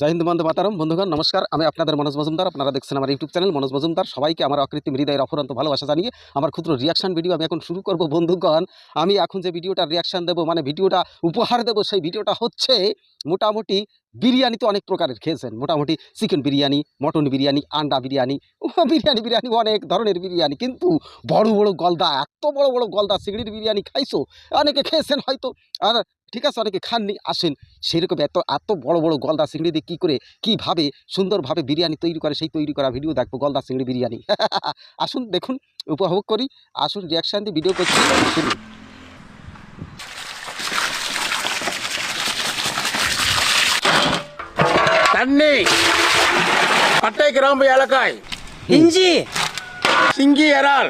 জয় হিন্দ বন্দে মাতারম। বন্ধুগণ, নমস্কার। আমি আপনাদের মনোজ মজুমদার। আপনারা দেখছেন আমার ইউটিউব চ্যানেল মনোজ মজুমদার। সবাইকে আমার অকৃত্রিম হৃদয়ের অফুরন্ত ভালোবাসা জানিয়ে আমার ক্ষুদ্র রিয়াকশন ভিডিও আমি এখন শুরু করব। বন্ধুগণ, আমি এখন যে ভিডিওটা রিয়াকশন দেবো মানে ভিডিওটা উপহার দেবো, সেই ভিডিওটা হচ্ছে মোটামুটি বিরিয়ানি তো অনেক প্রকারের খেয়েছেন। মোটামুটি চিকেন বিরিয়ানি মটন বিরিয়ানি, আন্ডা বিরিয়ানি বিরিয়ানি বিরিয়ানি, অনেক ধরনের বিরিয়ানি। কিন্তু বড় বড় গলদা, এত বড় বড় গলদা, চিংড়ির বিরিয়ানি খাইছো? অনেকে খেয়েছেন হয়তো, আর ঠিক আছে, অনেকে খাননি, আসেন। সেরকম এত এত বড় বড় গলদা চিংড়ি দিয়ে কী করে কীভাবে সুন্দরভাবে বিরিয়ানি তৈরি করে সেই তৈরি করা ভিডিও দেখবো গলদা চিংড়ি বিরিয়ানি আসুন দেখুন উপভোগ করি আসুন রিয়াকশান দিয়ে ভিডিও করছি শুনুন தண்ணி பட்டை கிராம்பு ஏலக்காய் இஞ்சி சிங்கி இறால்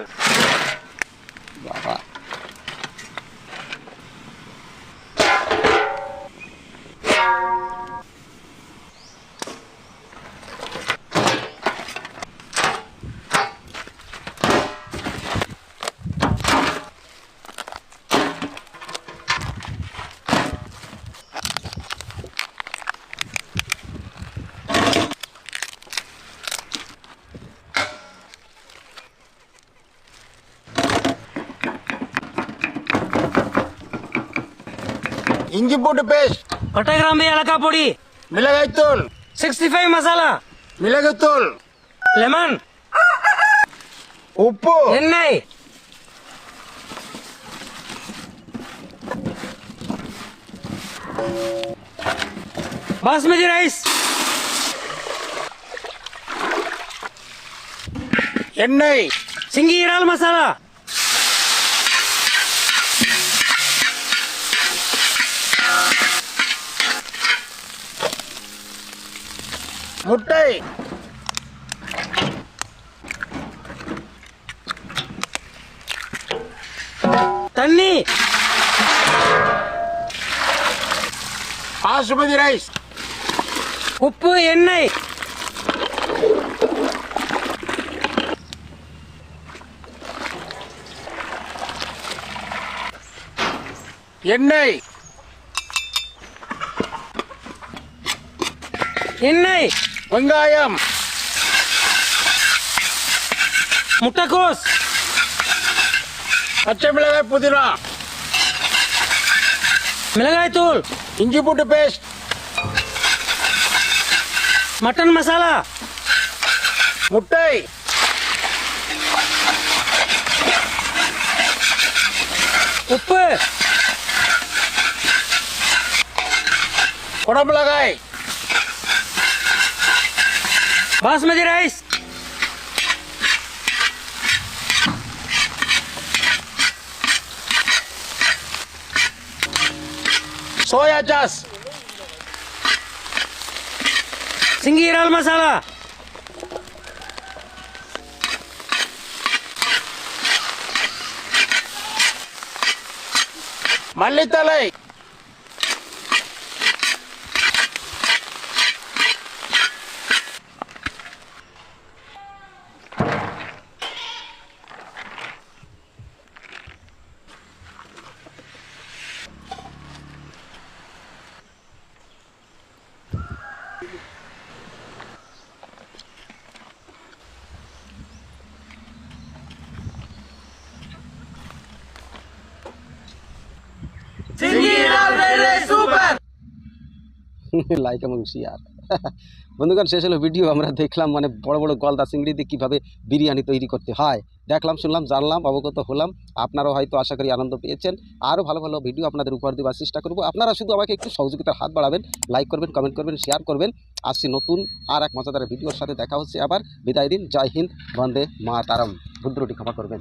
இஞ்சி பூட்டு பேஸ்ட் பட்டை கிராம்பு ஏலக்காய் பொடி மிளகாய் தூள் சிக்ஸ்டி ஃபைவ் மசாலா மிளகுத்தூள் லெமன் உப்பு எண்ணெய். பாஸ்மதி ரைஸ். எண்ணெய் சிங்கி இறால் மசாலா. முட்டை. தண்ணி. பாசுமதி ரைஸ். உப்பு எண்ணெய். எண்ணெய். எண்ணெய். வெங்காயம். முட்டைக்கோஸ். பச்சை மிளகாய் புதினா. மிளகாய் தூள் இஞ்சி பூட்டு பேஸ்ட் மட்டன் மசாலா. முட்டை. உப்பு. குடமிளகாய். பாஸ்மதி ரைஸ். Soya sauce. சிங்கி இறால் மசாலா. மல்லித்தலை. লাইক এবং শেয়ার বন্ধুগণ, শেষ হলো ভিডিও আমরা দেখলাম মানে বড় বড় গলদা চিংড়ি দিয়ে কীভাবে বিরিয়ানি তৈরি করতে হয়। দেখলাম, শুনলাম, জানলাম, অবগত হলাম। আপনারাও হয়তো আশা করি আনন্দ পেয়েছেন। আরও ভালো ভালো ভিডিও আপনাদের উপহার দেওয়ার চেষ্টা করব। আপনারা শুধু আমাকে একটু সহযোগিতার হাত বাড়াবেন লাইক করবেন কমেন্ট করবেন শেয়ার করবেন। আসছি নতুন আর এক মজাদার ভিডিওর সাথে। দেখা হচ্ছে আবার। বিদায় দিন। জয় হিন্দ, বন্দে মা তারম ভুদ্রটি ক্ষমা করবেন।